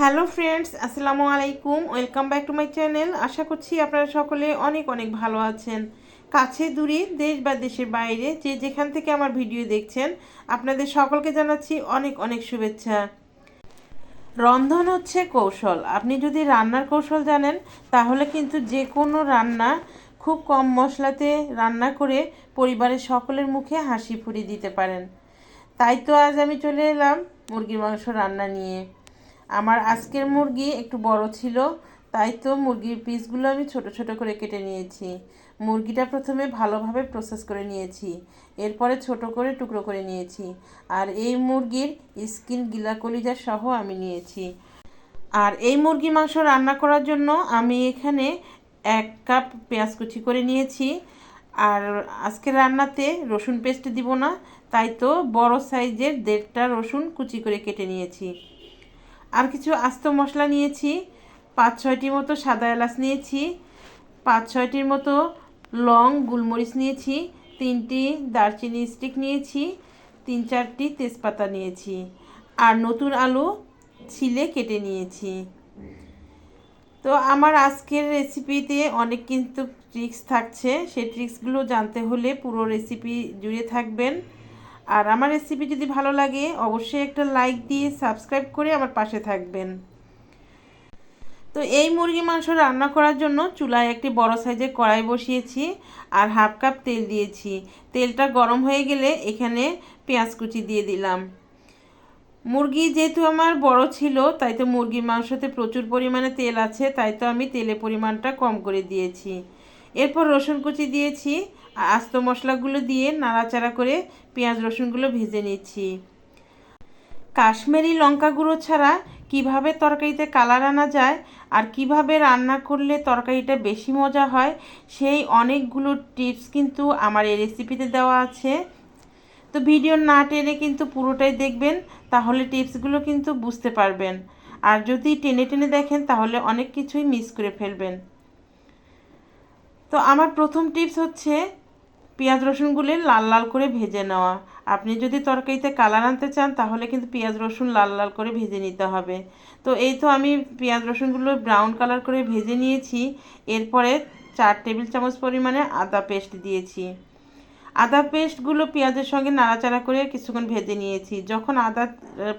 Hello friends, আসসালামু আলাইকুম। Welcome back to my channel. আশা করছি আপনারা সকলে অনেক অনেক ভালো আছেন। কাছে দূরে, দেশ বা দেশের বাইরে, যে যেখান থেকে আমার ভিডিও দেখছেন, আপনাদের সকলকে জানাচ্ছি অনেক অনেক শুভেচ্ছা। রন্ধন হচ্ছে কৌশল। আপনি যদি রান্নার কৌশল জানেন, তাহলে কিন্তু যে কোনো রান্না খুব কম মশলাতে রান্না করে পরিবারের সকলের মুখে হাসি ফুরিয়ে দিতে পারেন। তাই তো আজ আমি চলে এলাম মুরগির মাংস রান্না নিয়ে। আমার আজকের মুরগি একটু বড় ছিল, তাই তো মুরগির পিসগুলো আমি ছোট ছোট করে কেটে নিয়েছি। মুরগিটা প্রথমে ভালোভাবে প্রসেস করে নিয়েছি, এরপরে ছোট করে টুকরো করে নিয়েছি, আর এই মুরগির স্কিন গিলা কলিজা সহ আমি নিয়েছি। আর এই মুরগি মাংস রান্না করার জন্য আমি এখানে এক কাপ পেঁয়াজ কুচি করে নিয়েছি, আর আজকে রান্নাতে রসুন পেস্ট দিব না, তাই তো বড় সাইজের দেড়টা রসুন কুচি করে কেটে নিয়েছি। আর কিছু আস্ত মশলা নিয়েছি, পাঁচ ছয়টির মতো সাদা এলাচ নিয়েছি, পাঁচ ছয়টির মতো লং গোলমরিচ নিয়েছি, তিনটি দারচিনি স্টিক নিয়েছি, তিন চারটি তেজপাতা নিয়েছি আর নতুন আলু ছিলে কেটে নিয়েছি। তো আমার আজকের রেসিপিতে অনেক কিন্তু ট্রিক্স থাকছে। সেই ট্রিক্সগুলো জানতে হলে পুরো রেসিপি জুড়ে থাকবেন। আর আমার রেসিপি যদি ভালো লাগে, অবশ্যই একটা লাইক দিয়ে সাবস্ক্রাইব করে আমার পাশে থাকবেন। তো এই মুরগি মাংস রান্না করার জন্য চুলায় একটি বড় সাইজের কড়াই বসিয়েছি আর হাফ কাপ তেল দিয়েছি। তেলটা গরম হয়ে গেলে এখানে পেঁয়াজ কুচি দিয়ে দিলাম। মুরগি যেহেতু আমার বড় ছিল, তাই তো মুরগির মাংসতে প্রচুর পরিমাণে তেল আছে, তাই তো আমি তেলের পরিমাণটা কম করে দিয়েছি। এরপর রসুন কুচি দিয়েছি আস্ত মশলাগুলো দিয়ে নাড়াচাড়া করে পেঁয়াজ রসুনগুলো ভেজে নিচ্ছি। কাশ্মীরি লঙ্কা গুঁড়ো ছাড়া কীভাবে তরকারিতে কালার আনা যায় আর কীভাবে রান্না করলে তরকারিটা বেশি মজা হয়, সেই অনেকগুলো টিপস কিন্তু আমার এই রেসিপিতে দেওয়া আছে। তো ভিডিও না টেনে কিন্তু পুরোটাই দেখবেন, তাহলে টিপসগুলো কিন্তু বুঝতে পারবেন। আর যদি টেনে টেনে দেখেন, তাহলে অনেক কিছুই মিস করে ফেলবেন। তো আমার প্রথম টিপস হচ্ছে পেঁয়াজ রসুনগুলি লাল লাল করে ভেজে নেওয়া। আপনি যদি তরকারিতে কালার আনতে চান, তাহলে কিন্তু পেঁয়াজ রসুন লাল লাল করে ভেজে নিতে হবে। তো এই তো আমি পেঁয়াজ রসুনগুলো ব্রাউন কালার করে ভেজে নিয়েছি। এরপরে চার টেবিল চামচ পরিমাণে আদা পেস্ট দিয়েছি। আদা পেস্টগুলো পেঁয়াজের সঙ্গে নাড়াচাড়া করে কিছুক্ষণ ভেজে নিয়েছি। যখন আদা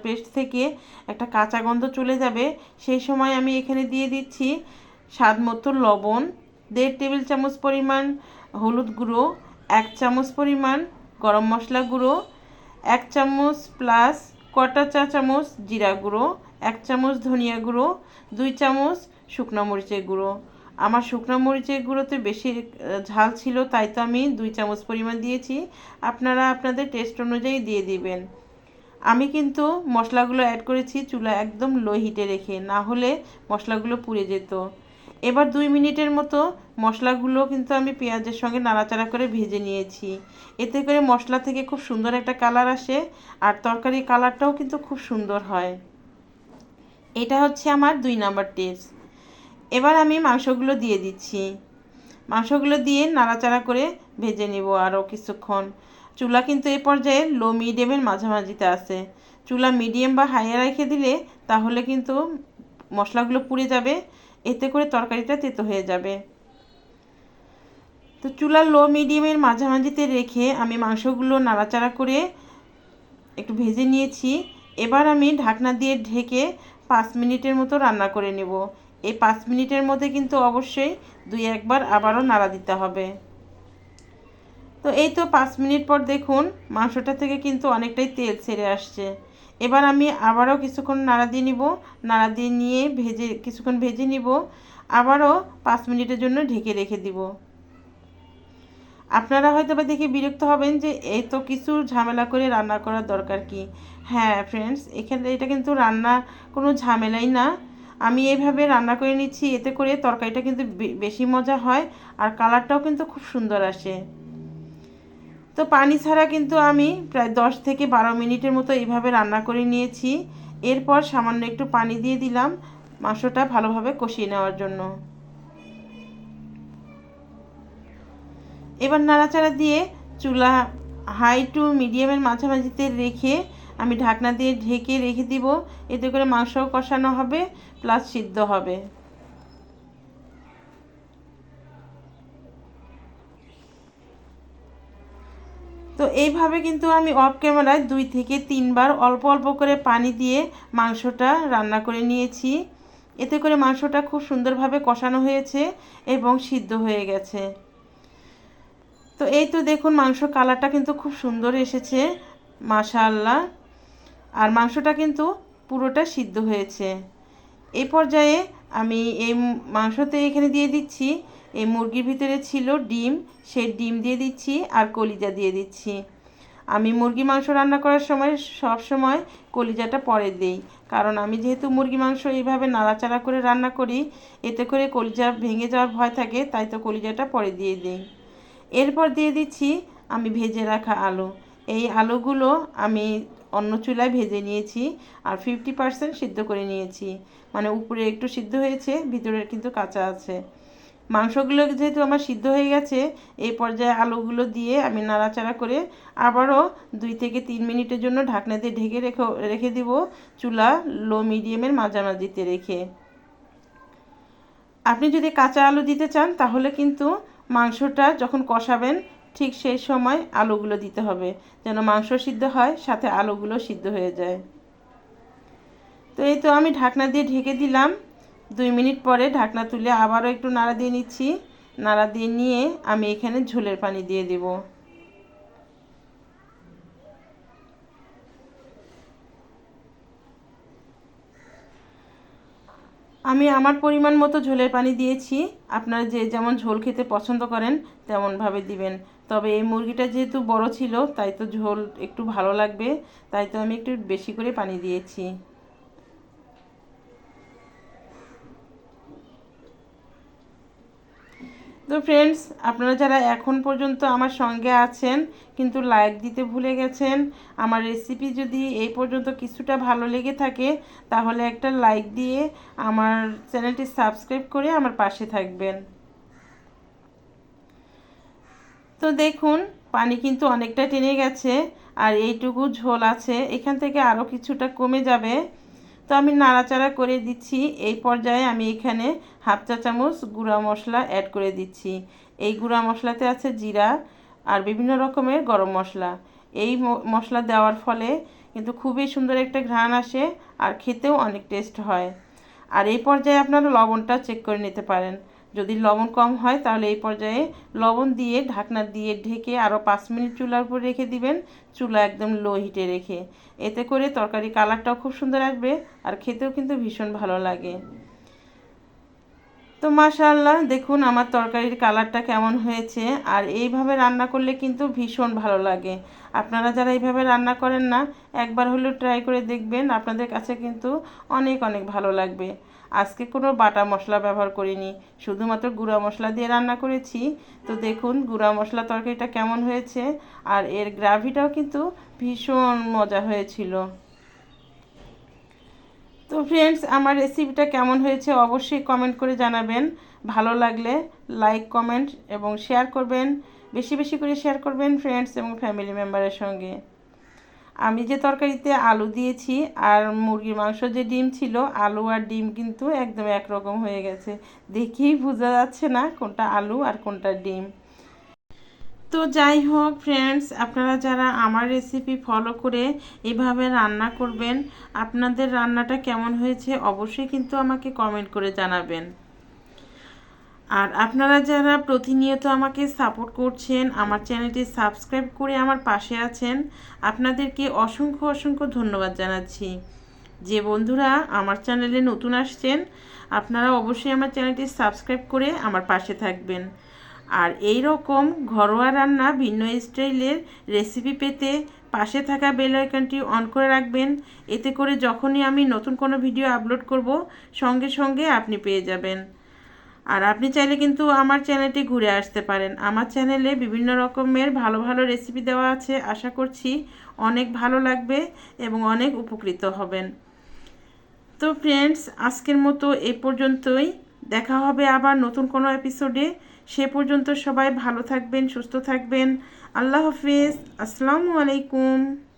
পেস্ট থেকে একটা কাঁচা গন্ধ চলে যাবে, সেই সময় আমি এখানে দিয়ে দিচ্ছি স্বাদ মতো লবণ, দেড় টেবিল চামচ পরিমাণ হলুদ গুঁড়ো এক চামচ পরিমাণ গরম মশলা গুঁড়ো, এক চামচ প্লাস কটা চা চামচ জিরা গুঁড়ো, এক চামচ ধনিয়া গুঁড়ো, দুই চামচ শুকনো মরিচের গুঁড়ো। আমার শুকনো মরিচের গুঁড়োতে বেশি ঝাল ছিল, তাই তো আমি দুই চামচ পরিমাণ দিয়েছি। আপনারা আপনাদের টেস্ট অনুযায়ী দিয়ে দিবেন। আমি কিন্তু মশলাগুলো অ্যাড করেছি, চুলা একদম লো হিটে রেখে, না হলে মশলাগুলো পুড়ে যেত। এবার দুই মিনিটের মতো মশলাগুলো কিন্তু আমি পেঁয়াজের সঙ্গে নাড়াচাড়া করে ভেজে নিয়েছি। এতে করে মশলা থেকে খুব সুন্দর একটা কালার আসে আর তরকারির কালারটাও কিন্তু খুব সুন্দর হয়। এটা হচ্ছে আমার দুই নাম্বার টিপস। এবার আমি মাংসগুলো দিয়ে দিচ্ছি। মাংসগুলো দিয়ে নাড়াচাড়া করে ভেজে নিব আরও কিছুক্ষণ। চুলা কিন্তু এ পর্যায়ে লো মিডিয়ামের মাঝামাঝিতে আছে। চুলা মিডিয়াম বা হাইয়ে রেখে দিলে তাহলে কিন্তু মশলাগুলো পুড়ে যাবে। এতে করে তরকারিটা তেতো হয়ে যাবে। তো চুলা লো মিডিয়ামের মাঝামাঝিতে রেখে আমি মাংসগুলো নাড়াচাড়া করে একটু ভেজে নিয়েছি। এবার আমি ঢাকনা দিয়ে ঢেকে পাঁচ মিনিটের মতো রান্না করে নেব। এই পাঁচ মিনিটের মধ্যে কিন্তু অবশ্যই দুই একবার আবারও নাড়া দিতে হবে। তো এই তো পাঁচ মিনিট পর দেখুন মাংসটা থেকে কিন্তু অনেকটাই তেল ছেড়ে আসছে। এবার আমি আবারও কিছুক্ষণ নাড়া দিয়ে নিব। নাড়া দিয়ে নিয়ে ভেজে, কিছুক্ষণ ভেজে নিব। আবারও পাঁচ মিনিটের জন্য ঢেকে রেখে দিব। আপনারা হয়তো বা দেখে বিরক্ত হবেন যে এই তো কিছু ঝামেলা করে রান্না করার দরকার কি? হ্যাঁ ফ্রেন্ডস এখানে এটা কিন্তু রান্না কোনো ঝামেলাই না। আমি এইভাবে রান্না করে নিচ্ছি, এতে করে তরকারিটা কিন্তু বেশি মজা হয় আর কালারটাও কিন্তু খুব সুন্দর আসে। তো পানি ছাড়া কিন্তু আমি প্রায় দশ থেকে বারো মিনিটের মতো এইভাবে রান্না করে নিয়েছি। এরপর সামান্য একটু পানি দিয়ে দিলাম মাংসটা ভালোভাবে কষিয়ে নেওয়ার জন্য। এবার নাড়াচাড়া দিয়ে চুলা হাই টু মিডিয়ামের মাঝামাঝিতে রেখে আমি ঢাকনা দিয়ে ঢেকে রেখে দিব। এতে করে মাংসও কষানো হবে, প্লাস সিদ্ধ হবে। তো এইভাবে কিন্তু আমি অফ ক্যামেরায় দুই থেকে তিনবার অল্প অল্প করে পানি দিয়ে মাংসটা রান্না করে নিয়েছি। এতে করে মাংসটা খুব সুন্দরভাবে কষানো হয়েছে এবং সিদ্ধ হয়ে গেছে। তো এই তো দেখুন মাংস কালারটা কিন্তু খুব সুন্দর এসেছে, মাশাআল্লাহ। আর মাংসটা কিন্তু পুরোটা সিদ্ধ হয়েছে। এই পর্যায়ে আমি এই মাংসতে এখানে দিয়ে দিচ্ছি এই মুরগির ভিতরে ছিল ডিম, সেই ডিম দিয়ে দিচ্ছি আর কলিজা দিয়ে দিচ্ছি। আমি মুরগি মাংস রান্না করার সময় সব সময় কলিজাটা পরে দিই, কারণ আমি যেহেতু মুরগি মাংস এইভাবে নাড়াচাড়া করে রান্না করি, এতে করে কলিজা ভেঙে যাওয়ার ভয় থাকে, তাই তো কলিজাটা পরে দিয়ে দিই। এরপর দিয়ে দিচ্ছি আমি ভেজে রাখা আলু। এই আলুগুলো আমি অন্য চুলায় ভেজে নিয়েছি আর ফিফটি পার্সেন্ট সিদ্ধ করে নিয়েছি। মানে উপরে একটু সিদ্ধ হয়েছে ভিতরের কিন্তু কাঁচা আছে। মাংসগুলো যেহেতু আমার সিদ্ধ হয়ে গেছে, এই পর্যায়ে আলুগুলো দিয়ে আমি নাড়াচাড়া করে আবারও দুই থেকে তিন মিনিটের জন্য ঢাকনা দিয়ে ঢেকে রেখে রেখে দিব চুলা লো মিডিয়ামের মাঝামাঝিতে রেখে। আপনি যদি কাঁচা আলু দিতে চান, তাহলে কিন্তু মাংসটা যখন কষাবেন, ঠিক সেই সময় আলুগুলো দিতে হবে, যেন মাংস সিদ্ধ হয়, সাথে আলুগুলো সিদ্ধ হয়ে যায়। তো এই তো আমি ঢাকনা দিয়ে ঢেকে দিলাম। দুই মিনিট পরে ঢাকনা তুলে আবারও একটু নাড়া দিয়ে নিচ্ছি। নাড়া দিয়ে নিয়ে আমি এখানে ঝোলের পানি দিয়ে দেব। আমি আমার পরিমাণ মতো ঝোলের পানি দিয়েছি। আপনারা যে যেমন ঝোল খেতে পছন্দ করেন তেমনভাবে দিবেন। তবে এই মুরগিটা যেহেতু বড় ছিল, তাই তো ঝোল একটু ভালো লাগবে, তাই তো আমি একটু বেশি করে পানি দিয়েছি। তো ফ্রেন্ডস আপনারা যারা এখন পর্যন্ত আমার সঙ্গে আছেন, কিন্তু লাইক দিতে ভুলে গেছেন, আমার রেসিপি যদি এই পর্যন্ত কিছুটা ভালো লেগে থাকে, তাহলে একটা লাইক দিয়ে আমার চ্যানেলটি সাবস্ক্রাইব করে আমার পাশে থাকবেন। তো দেখুন, পানি কিন্তু অনেকটা টেনে গেছে, আর এইটুকু ঝোল আছে, এখান থেকে আরও কিছুটা কমে যাবে। তো আমি নাড়াচাড়া করে দিচ্ছি। এই পর্যায়ে আমি এখানে হাফ চা চামচ গুঁড়া মশলা অ্যাড করে দিচ্ছি। এই গুঁড়া মশলাতে আছে জিরা আর বিভিন্ন রকমের গরম মশলা। এই মশলা দেওয়ার ফলে কিন্তু খুবই সুন্দর একটা ঘ্রাণ আসে আর খেতেও অনেক টেস্ট হয়। আর এই পর্যায়ে আপনারা লবণটা চেক করে নিতে পারেন। যদি লবণ কম হয়, তাহলে এই পর্যায়ে লবণ দিয়ে ঢাকনা দিয়ে ঢেকে আরও পাঁচ মিনিট চুলার উপর রেখে দিবেন। চুলা একদম লো হিটে রেখে। এতে করে তরকারি কালারটাও খুব সুন্দর আসবে আর খেতেও কিন্তু ভীষণ ভালো লাগে। তো মাশাল্লাহ দেখুন আমার তরকারির কালারটা কেমন হয়েছে আর এইভাবে রান্না করলে কিন্তু ভীষণ ভালো লাগে। আপনারা যারা এইভাবে রান্না করেন না, একবার হলেও ট্রাই করে দেখবেন, আপনাদের কাছে কিন্তু অনেক অনেক ভালো লাগবে। আজকে কোনো বাটা মশলা ব্যবহার করিনি, শুধুমাত্র গুঁড়া মশলা দিয়ে রান্না করেছি। তো দেখুন, গুঁড়া মশলা তরকারিটা কেমন হয়েছে, আর এর গ্রাভিটাও কিন্তু ভীষণ মজা হয়েছিল। তো ফ্রেন্ডস আমার রেসিপিটা কেমন হয়েছে অবশ্যই কমেন্ট করে জানাবেন। ভালো লাগলে লাইক কমেন্ট এবং শেয়ার করবেন। বেশি বেশি করে শেয়ার করবেন ফ্রেন্ডস এবং ফ্যামিলি মেম্বারের সঙ্গে। আমি যে তরকারিতে আলু দিয়েছি আর মুরগির মাংস যে ডিম ছিল, আলু আর ডিম কিন্তু একদম একরকম হয়ে গেছে। দেখেই বোঝা যাচ্ছে না কোনটা আলু আর কোনটা ডিম। তো যাই হোক ফ্রেন্ডস আপনারা যারা আমার রেসিপি ফলো করে এভাবে রান্না করবেন, আপনাদের রান্নাটা কেমন হয়েছে অবশ্যই কিন্তু আমাকে কমেন্ট করে জানাবেন। আর আপনারা যারা প্রতিনিয়ত আমাকে সাপোর্ট করছেন, আমার চ্যানেলটি সাবস্ক্রাইব করে আমার পাশে আছেন, আপনাদেরকে অসংখ্য অসংখ্য ধন্যবাদ জানাচ্ছি। যে বন্ধুরা আমার চ্যানেলে নতুন আসছেন, আপনারা অবশ্যই আমার চ্যানেলটি সাবস্ক্রাইব করে আমার পাশে থাকবেন। আর এই রকম ঘরোয়া রান্না ভিন্ন স্টাইলের রেসিপি পেতে পাশে থাকা বেল আইকনটি অন করে রাখবেন। এতে করে যখনই আমি নতুন কোনো ভিডিও আপলোড করব, সঙ্গে সঙ্গে আপনি পেয়ে যাবেন। আর আপনি চাইলে কিন্তু আমার চ্যানেলটি ঘুরে আসতে পারেন। আমার চ্যানেলে বিভিন্ন রকমের ভালো ভালো রেসিপি দেওয়া আছে। আশা করছি অনেক ভালো লাগবে এবং অনেক উপকৃত হবেন। তো ফ্রেন্ডস আজকের মতো এ পর্যন্তই। দেখা হবে আবার নতুন কোনো এপিসোডে সে পর্যন্ত সবাই ভালো থাকবেন, সুস্থ থাকবেন। আল্লাহ হাফিজ। আসসালামু আলাইকুম।